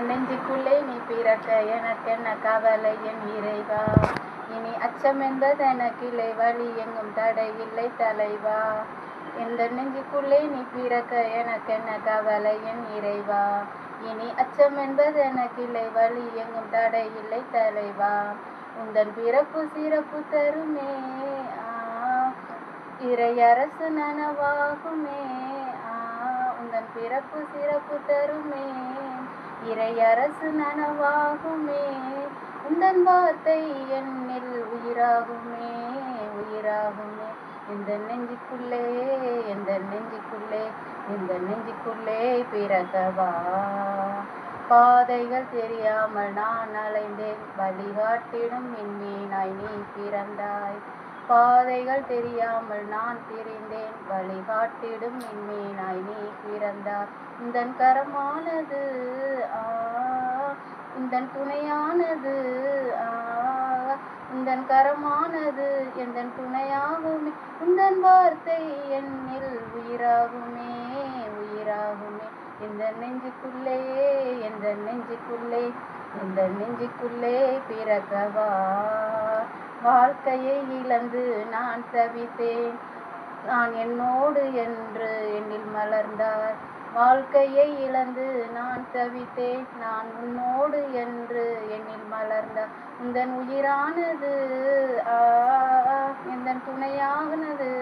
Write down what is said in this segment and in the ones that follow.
நெஞ்சுக்குள்ளே நீ பிறக்க எனக்கென்ன கவலை என் இறைவா? இனி அச்சம் என்பது எனக்கில்லை வழி எங்கும் தடை இல்லை தலைவா. இந்த நெஞ்சுக்குள்ளே நீ பிறக்க எனக்கென்ன கவலை என் இறைவா? இனி அச்சம் என்பது எனக்கில்லை வழி எங்கும் தடை இல்லை தலைவா. உந்தன் பிறப்பு சிறப்பு தருமே ஆ, இறையரசு நனவாகுமே ஆ, உந்தன் பிறப்பு சிறப்பு தருமே. இறையரசு நனவாகுமே. உந்தன் வார்த்தை என்னில் உயிராகுமே. உயிராகுமே. இந்த நெஞ்சுக்குள்ளே இந்த நெஞ்சுக்குள்ளே இந்த நெஞ்சுக்குள்ளே பிறகவா பாதைகள் தெரியாமல் நான் அலைந்தேன். வழிகாட்டிடும் விண்மீனாய் நீ பிறந்தாய். பாதைகள் தெரியாமல் நான் திரிந்தேன் வழிகாட்டிடும் விண்மீனாய் நீ பிறந்தார். இந்த கரமானது ஆ துணையானது ஆ உந்தன் கரமானது எந்தன் துணையாகுமே? உந்தன் வார்த்தை என்னில் உயிராகுமே உயிராகுமே. இந்த நெஞ்சுக்குள்ளே எந்த நெஞ்சுக்குள்ளே இந்த நெஞ்சுக்குள்ளே பிறக்கவா? வாழ்க்கையை இழந்து நான் தவித்தேன். நான் என்னோடு என்று என்னில் மலர்ந்தார். வாழ்க்கையை இழந்து நான் தவித்தேன். நான் உன்னோடு என்று என்னில் மலர்ந்தார். உந்தன் உயிரானது ஆ எந்தன் துணையானது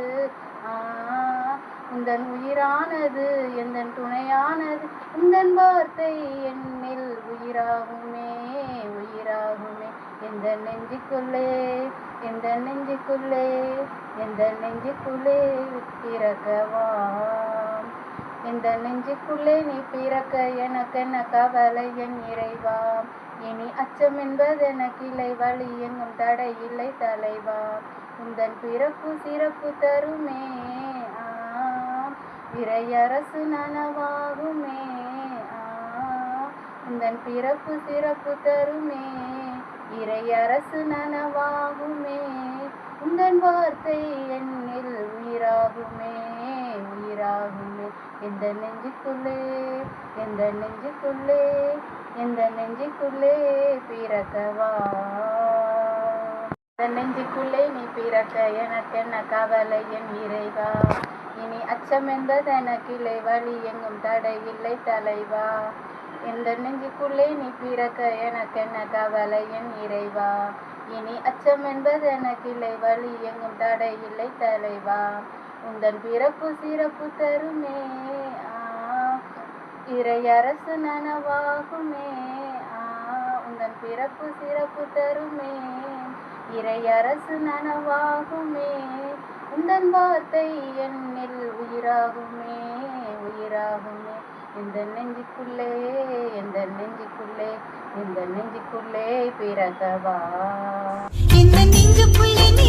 ஆ உந்தன் உயிரானது எந்தன் துணையானது. உந்தன் வார்த்தை என்னில் உயிராகுமே உயிராகுமே. எந்த நெஞ்சுக்குள்ளே எந்த நெஞ்சுக்குள்ளே எந்த நெஞ்சுக்குள்ளே பிறக்கவா இந்த நெஞ்சுக்குள்ளே நீ பிறக்க எனக்கென்ன கவலை என் இறைவா இனி அச்சம் என்பது எனக்கில்லை வழி எங்கும் தடை இல்லை தலைவா. உந்தன் பிறப்பு சிறப்பு தருமே இறையரசு நனவாகுமே ஆ, உந்தன் பிறப்பு சிறப்பு தருமே இறையரசு நனவாகுமே. உந்தன் வார்த்தை என்னில் உயிராகுமே. உயிராகுமே. எந்த நெஞ்சுக்குள்ளே எந்த நெஞ்சுக்குள்ளே எந்த நெஞ்சுக்குள்ளே பிறக்கவா? இந்த நெஞ்சுக்குள்ளே நீ பிறக்க? எனக்கென்ன கவலை என் இறைவா? இனி அச்சம் என்பது எனக்கில்லை வழி எங்கும் தடை இல்லை தலைவா. இந்த நெஞ்சுக்குள்ளே நீ பிறக்க? எனக்கென்ன கவலை? என் இறைவா இனி அச்சம் என்பது எனக்கில்லை வழி எங்கும் தடை இல்லை தலைவா. உந்தன் பிறப்பு சிறப்பு தருமே. ஆ, இறையரசு நனவாகுமே. ஆ, உந்தன் பிறப்பு சிறப்பு தருமே. இறையரசு நனவாகுமே. உந்தன் வார்த்தை என்னில் உயிராகுமே. உயிராகுமே இந்த நெஞ்சுக்குள்ளே இந்த நெஞ்சுக்குள்ளே இந்த நெஞ்சுக்குள்ளே பிறகவா இந்த நெஞ்சுக்குள்ளே நீ